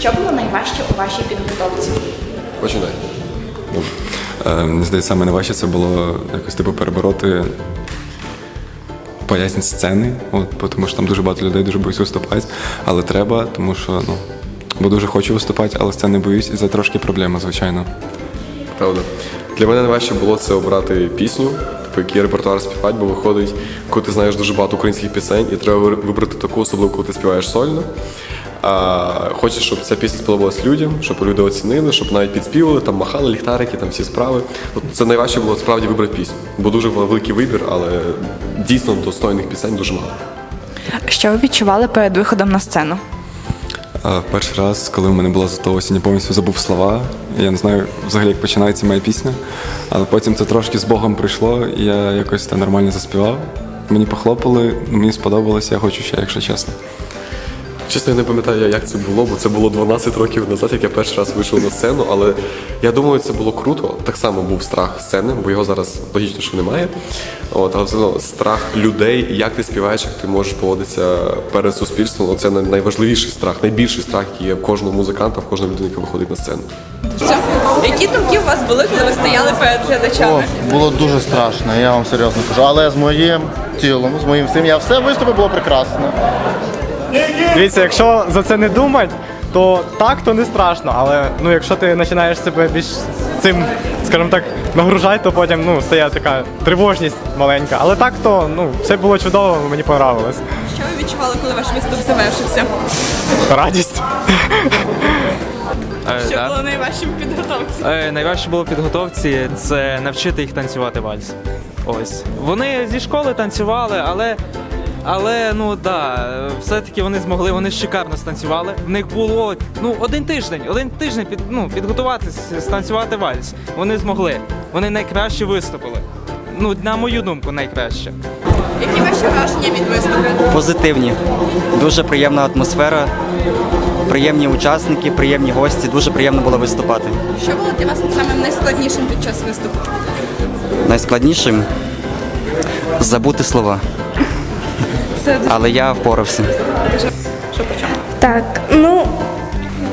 Що було найважче у вашій підготовці? Починай. Е, Мені здається, саме найважче це було якось типу перебороти поясні сцени, от, тому що там дуже багато людей дуже боюсь виступати, але треба, тому що ну, бо дуже хочу виступати, але сцени боюсь, і це трошки проблема, звичайно. Правда. Для мене найважче було це обрати пісню, типу, який репертуар співати, бо виходить, коли ти знаєш дуже багато українських пісень, і треба вибрати таку, особливо, коли ти співаєш сольно. А, хочеш, щоб ця пісня сподобалась людям, щоб люди оцінили, щоб навіть підспівали, там махали ліхтарики, там всі справи. От це найважче було справді вибрати пісню, бо дуже великий вибір, але дійсно достойних пісень дуже мало. Що ви відчували перед виходом на сцену? А перший раз, коли в мене була зато осінь, я повністю забув слова. Я не знаю взагалі, як починається моя пісня, але потім це трошки з Богом прийшло, і я якось це нормально заспівав. Мені похлопали, мені сподобалось, я хочу ще, якщо чесно. Чесно, я не пам'ятаю, як це було, бо це було 12 років назад, як я перший раз вийшов на сцену, але я думаю, це було круто. Так само був страх сцени, бо його зараз логічно, що немає. От, але все одно страх людей, як ти співаєш, як ти можеш поводитися перед суспільством. Це найважливіший страх, найбільший страх, який є в кожного музиканта, в кожної людини, яка виходить на сцену. Які думки у вас були, коли ви стояли перед О, було дуже страшно, я вам серйозно кажу. Але з моїм тілом, з моїм всім, я все виступив, було прекрасно. Дивіться, якщо за це не думати, то так, то не страшно. Але ну, якщо ти починаєш себе більш цим, скажімо так, нагружати, то потім ну, стає така тривожність маленька. Але так, то ну, все було чудово, мені понравилось. Що ви відчували, коли ваш виступ завершився? Радість. Е, Що да. було найважчим в підготовці? Е, найважче було в підготовці це навчити їх танцювати вальс. Ось. Вони зі школи танцювали, але. Але ну да, все-таки вони змогли, вони шикарно станцювали. В них було ну один тиждень, один тиждень під, ну, підготуватись, станцювати вальс. Вони змогли. Вони найкраще виступили. Ну, на мою думку, найкраще. Які ваші враження від виступу? Позитивні. Дуже приємна атмосфера, приємні учасники, приємні гості. Дуже приємно було виступати. Що було для вас самим найскладнішим під час виступу? Найскладнішим забути слова. Але я впорався. Так, ну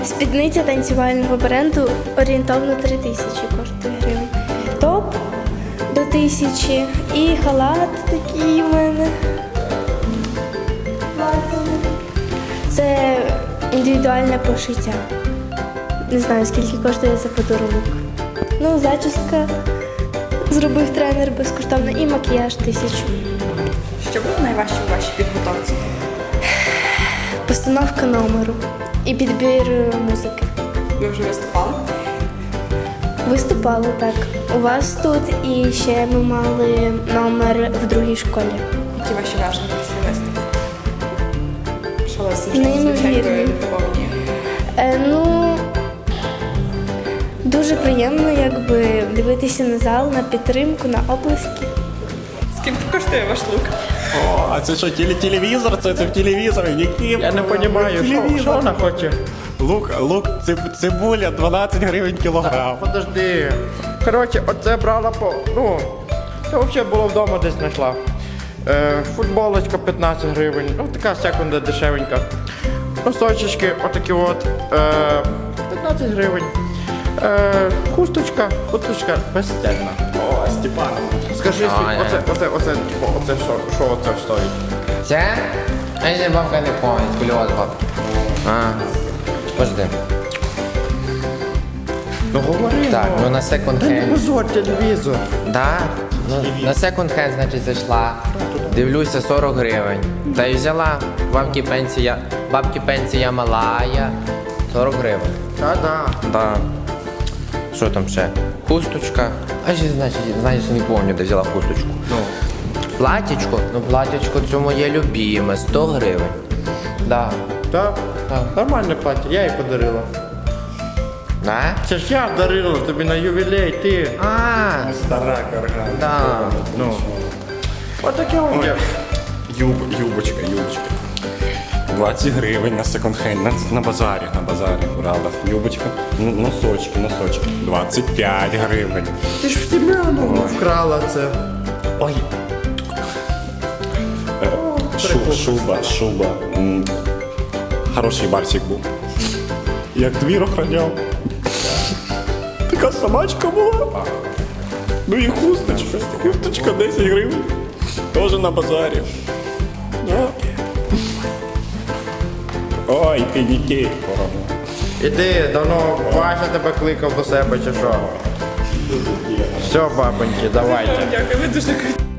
спідниця танцювального бренду орієнтовно 3 тисячі коштує гривень. Топ до тисячі і халат такий у мене. Це індивідуальне пошиття. Не знаю, скільки коштує за подарунок. Ну, зачіска зробив тренер безкоштовно і макіяж тисячу. Що було найважче у вашій підготовці? Постановка номеру і підбір е, музики. Ви вже виступали? Виступали так. У вас тут і ще ми мали номер в другій школі. Які ваші враження після виступу? Що вас Неймовірні. Е, ну приємно якби дивитися на зал, на підтримку, на оплески. Скільки коштує ваш лук? А це що, теле- телевізор? Це, це в телевізорі? Які? Я не розумію, що, що вона хоче? Лук, лук, циб- цибуля 12 гривень кілограм. Подожди. Коротше, оце брала по. Ну, це взагалі було вдома десь знайшла. Е, футболочка 15 гривень, ну така секунда дешевенька. Носочечки отакі от. Е, 15 гривень. Е, хусточка, хусточка безцінна. О, Степан. Скажи, свій, оце, оце, оце, типу, оце що, що оце стоїть? Це? А я бабка не помнить, кульова бабка. А, подожди. Ну говори. Так, ну на секунд Та не хенд. позор телевізор. Да? Ну, на секунд хенд, значить, зайшла. Дивлюся 40 гривень. Та й взяла. Бабки пенсія, бабки пенсія малая. 40 гривень. Та-да. Да. Що там ще? Хусточка. А ще, значить, знаєш, не пам'ятаю, де взяла хусточку. Ну. Платічко? Ну, платічко це моє любиме, 100 гривень. Да. Так? Так. Нормальне плаття, я їй подарила. Да? Це ж я дарила тобі на ювілей, ти. А, Стара карга. да. Ну. Отаке от я. Юб, юбочка, юбочка. 20 гривень на секонд-хенд, на, на базарі, на базарі брала. Юбочка, ну, носочки, носочки. 25 гривень. Ти ж в Семенову вкрала це. Ой. Е, Шу, шуба, шуба. М, Хороший барсик був. як двір охраняв. Така собачка була. Ну і хусточка. Хусточка 10 гривень. Теж на базарі. Да. Ой, піньки. Іди, давно Вася тебе кликав до себе чи що? Все, бабоньки, давайте. Дякую, ви дуже круті.